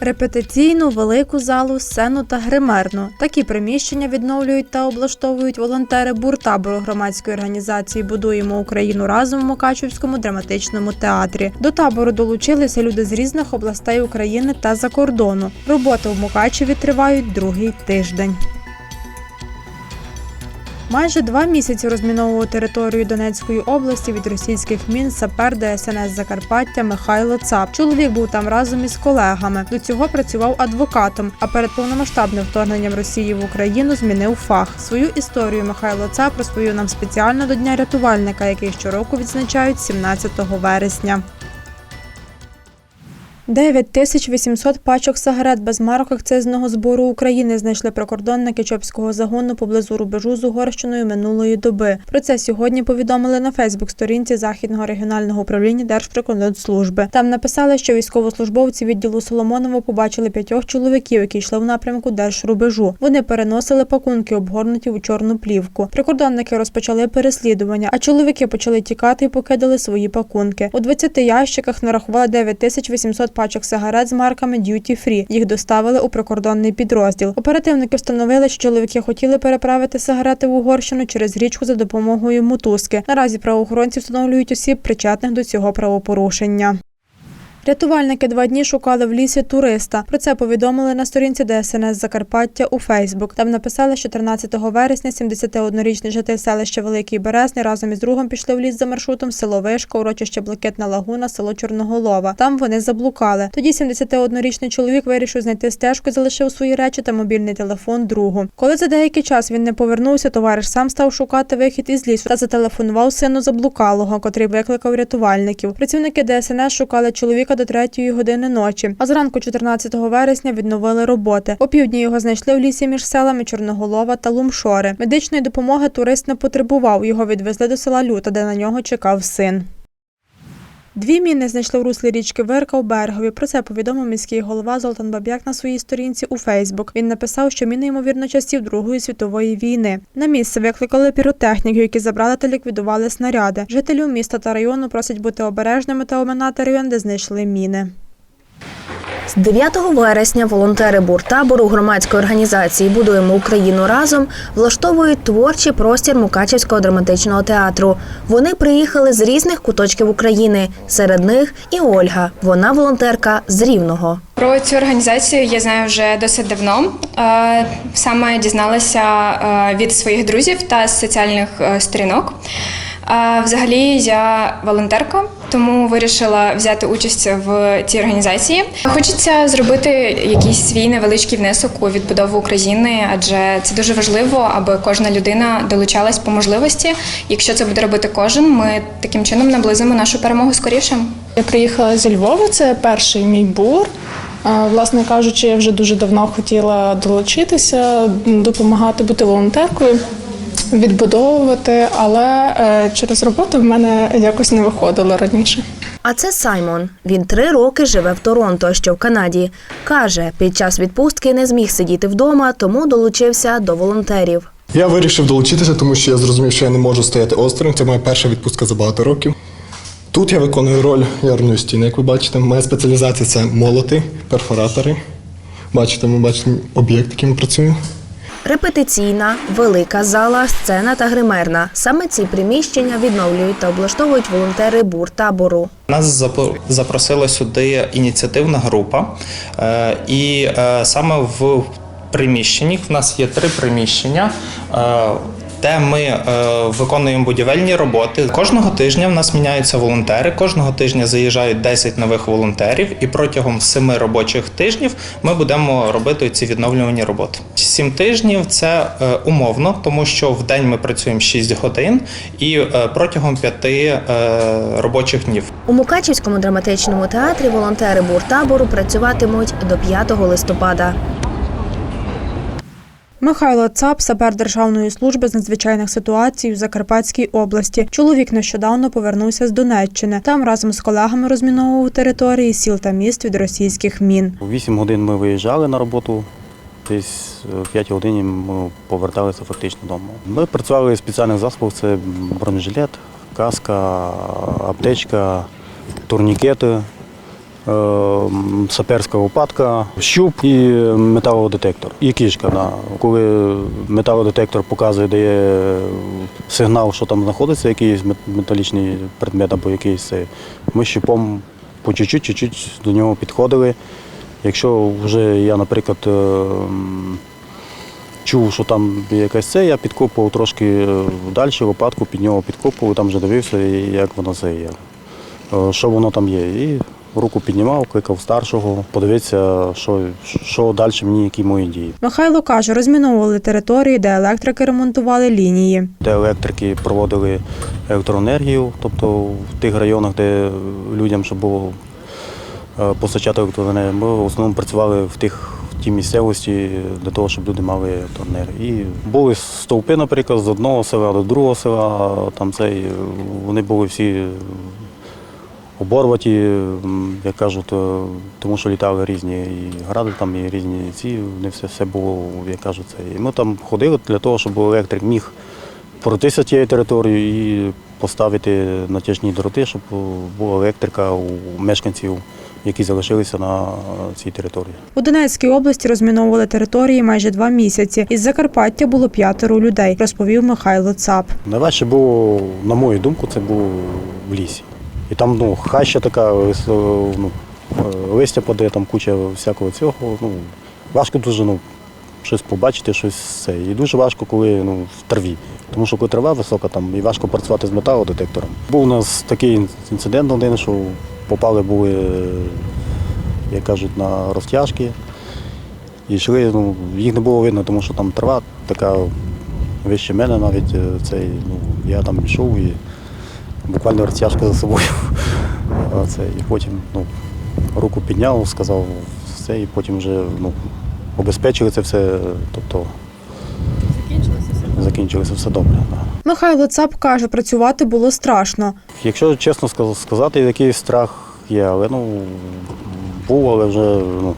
Репетиційну, велику залу, сцену та гримерну. Такі приміщення відновлюють та облаштовують волонтери буртабору громадської організації Будуємо Україну разом в Мукачівському драматичному театрі. До табору долучилися люди з різних областей України та за кордону. Роботи в Мукачеві тривають другий тиждень. Майже два місяці розміновував територію Донецької області від російських мін сапер ДСНС Закарпаття Михайло Цап. Чоловік був там разом із колегами. До цього працював адвокатом. А перед повномасштабним вторгненням Росії в Україну змінив фах. Свою історію Михайло Цап розповів нам спеціально до Дня рятувальника, який щороку відзначають 17 вересня. 9800 пачок сигарет без марок акцизного збору України знайшли прикордонники Чопського загону поблизу рубежу з Угорщиною минулої доби. Про це сьогодні повідомили на Фейсбук-сторінці Західного регіонального управління Держприкордонслужби. Там написали, що військовослужбовці відділу Соломоново побачили п'ятьох чоловіків, які йшли в напрямку держрубежу. Вони переносили пакунки, обгорнуті у чорну плівку. Прикордонники розпочали переслідування, а чоловіки почали тікати і покидали свої пакунки. У 20 ящиках нарахували 9800 пачок сигарет з марками Duty Free. Їх доставили у прикордонний підрозділ. Оперативники встановили, що чоловіки хотіли переправити сигарети в Угорщину через річку за допомогою мотузки. Наразі правоохоронці встановлюють осіб, причетних до цього правопорушення. Рятувальники два дні шукали в лісі туриста. Про це повідомили на сторінці ДСНС Закарпаття у Фейсбук. Там написали, що 13 вересня 71-річний житель селища Великий Березний разом із другом пішли в ліс за маршрутом село Вишка, урочище Блакитна Лагуна, село Чорноголова. Там вони заблукали. Тоді 71-річний чоловік вирішив знайти стежку, залишив свої речі та мобільний телефон другу. Коли за деякий час він не повернувся, товариш сам став шукати вихід із лісу та зателефонував сину заблукалого, котрий викликав рятувальників. Працівники ДСНС шукали чоловіка до третьої години ночі. А зранку 14 вересня відновили роботи. Опівдні його знайшли в лісі між селами Чорноголова та Лумшори. Медичної допомоги турист не потребував. Його відвезли до села Люта, де на нього чекав син. Дві міни знайшли в руслі річки Вирка у Берегові. Про це повідомив міський голова Золтан Баб'як на своїй сторінці у Фейсбук. Він написав, що міни ймовірно часів Другої світової війни. На місце викликали піротехніків, які забрали та ліквідували снаряди. Жителів міста та району просять бути обережними та оминати район, де знайшли міни. З 9 вересня волонтери буртабору громадської організації Будуємо Україну разом влаштовують творчий простір Мукачівського драматичного театру. Вони приїхали з різних куточків України. Серед них і Ольга. Вона волонтерка з Рівного. Про цю організацію я знаю вже досить давно. Е, Саме дізналася е, від своїх друзів та соціальних е, сторінок. Взагалі я волонтерка, тому вирішила взяти участь в цій організації. Хочеться зробити якийсь свій невеличкий внесок у відбудову України, адже це дуже важливо, аби кожна людина долучалась по можливості. Якщо це буде робити кожен, ми таким чином наблизимо нашу перемогу скоріше. Я приїхала зі Львова, це перший мій бур. Власне кажучи, я вже дуже давно хотіла долучитися, допомагати бути волонтеркою, відбудовувати, але е, через роботу в мене якось не виходило раніше. А це Саймон. Він три роки живе в Торонто, що в Канаді. Каже, під час відпустки не зміг сидіти вдома, тому долучився до волонтерів. Я вирішив долучитися, тому що я зрозумів, що я не можу стояти осторонь. Це моя перша відпустка за багато років. Тут я виконую роль ярної стіни, як ви бачите. Моя спеціалізація це молоти, перфоратори. Бачите, ми бачимо об'єкт, яким працюю. Репетиційна, велика зала, сцена та гримерна. Саме ці приміщення відновлюють та облаштовують волонтери буртабору. Нас запросила сюди ініціативна група, е, і е, саме в приміщенні в нас є три приміщення. Де ми е, виконуємо будівельні роботи. Кожного тижня в нас міняються волонтери. Кожного тижня заїжджають 10 нових волонтерів, і протягом 7 робочих тижнів ми будемо робити ці відновлювані роботи. 7 тижнів це е, умовно, тому що в день ми працюємо 6 годин і е, протягом 5 е, робочих днів. У Мукачівському драматичному театрі волонтери буртабору працюватимуть до 5 листопада. Михайло Цап, сапер Державної служби з надзвичайних ситуацій у Закарпатській області. Чоловік нещодавно повернувся з Донеччини. Там разом з колегами розміновував території сіл та міст від російських мін. 8 годин ми виїжджали на роботу, десь в 5 годині ми поверталися фактично додому. Ми працювали в спеціальних засобах, це бронежилет, каска, аптечка, турнікети, е, саперська лопатка, щуп і металодетектор. І кішка. Да. Коли металодетектор показує, дає сигнал, що там знаходиться якийсь металічний предмет або якийсь ми щупом по чуть-чуть, до нього підходили. Якщо вже я, наприклад, е, чув, що там якась це, я підкопував трошки е, далі, лопатку під нього підкопував, там вже дивився, як воно це є, е, що воно там є. І руку піднімав, кликав старшого, подивитися, що, що далі мені, які мої дії. Михайло каже, розміновували території, де електрики ремонтували лінії. Де електрики проводили електроенергію, тобто в тих районах, де людям щоб було е, постачати електроенергію, ми в основному працювали в тих в тій місцевості для того, щоб люди мали електроенергію. І були стовпи, наприклад, з одного села до другого села. Там цей, вони були всі оборваті, як кажуть, е, тому що літали різні і гради, там і різні ці, не все, все було, як кажуть, це. І ми там ходили для того, щоб електрик міг пройтися тією територією і поставити натяжні дроти, щоб була електрика у мешканців, які залишилися на цій території. У Донецькій області розміновували території майже два місяці. Із Закарпаття було п'ятеро людей, розповів Михайло Цап. Найважче було, на мою думку, це було в лісі. І там ну, хаща така, ну, е, листя паде, там куча всякого цього. Ну, важко дуже ну, щось побачити, щось це. І дуже важко, коли ну, в траві. Тому що коли трава висока, там і важко працювати з металодетектором. Був у нас такий інцидент один, що попали були, е, як кажуть, на розтяжки. І йшли, ну, їх не було видно, тому що там трава така вище мене навіть е, цей, ну, я там йшов і буквально розтяжка за собою. Це, і потім ну, руку підняв, сказав все, і потім вже ну, обезпечили це все. Тобто закінчилося все добре. Да. Михайло Цап каже, працювати було страшно. Якщо чесно сказати, якийсь страх є, але ну, був, але вже, ну,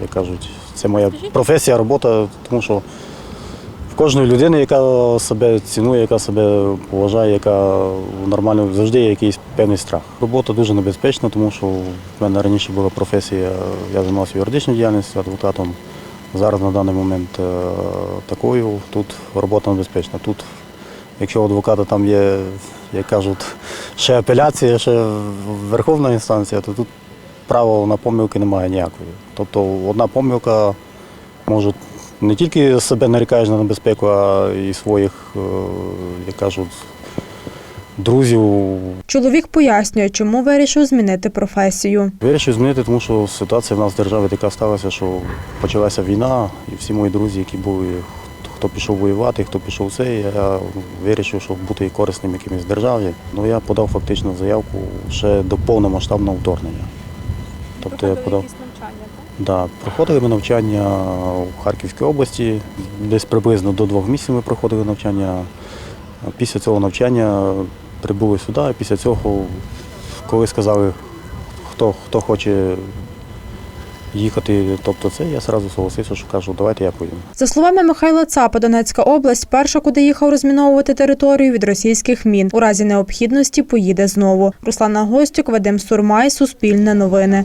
як кажуть, це моя професія, робота, тому що кожної людини, яка себе цінує, яка себе поважає, яка нормально завжди є якийсь певний страх. Робота дуже небезпечна, тому що в мене раніше була професія, я займався юридичною діяльністю, адвокатом. Зараз на даний момент е, такою. Тут робота небезпечна. Тут, якщо у адвоката там є, як кажуть, ще апеляція, ще верховна інстанція, то тут права на помилки немає ніякої. Тобто одна помилка може не тільки себе нарікаєш на небезпеку, а і своїх, е, як кажуть, друзів. Чоловік пояснює, чому вирішив змінити професію. Вирішив змінити, тому що ситуація в нас в державі така сталася, що почалася війна, і всі мої друзі, які були, хто пішов воювати, хто пішов це, я вирішив, щоб бути корисним якимось державі. Ну я подав фактично заявку ще до повномасштабного вторгнення. Тобто я подав. Да, проходили ми навчання у Харківській області. Десь приблизно до двох місяців ми проходили навчання. Після цього навчання прибули сюди, після цього, коли сказали, хто, хто хоче їхати, тобто це, я одразу согласився, що кажу, давайте я поїду. За словами Михайла Цапа, Донецька область перша, куди їхав розміновувати територію від російських мін. У разі необхідності поїде знову. Руслана Гостюк, Вадим Сурмай, Суспільне новини.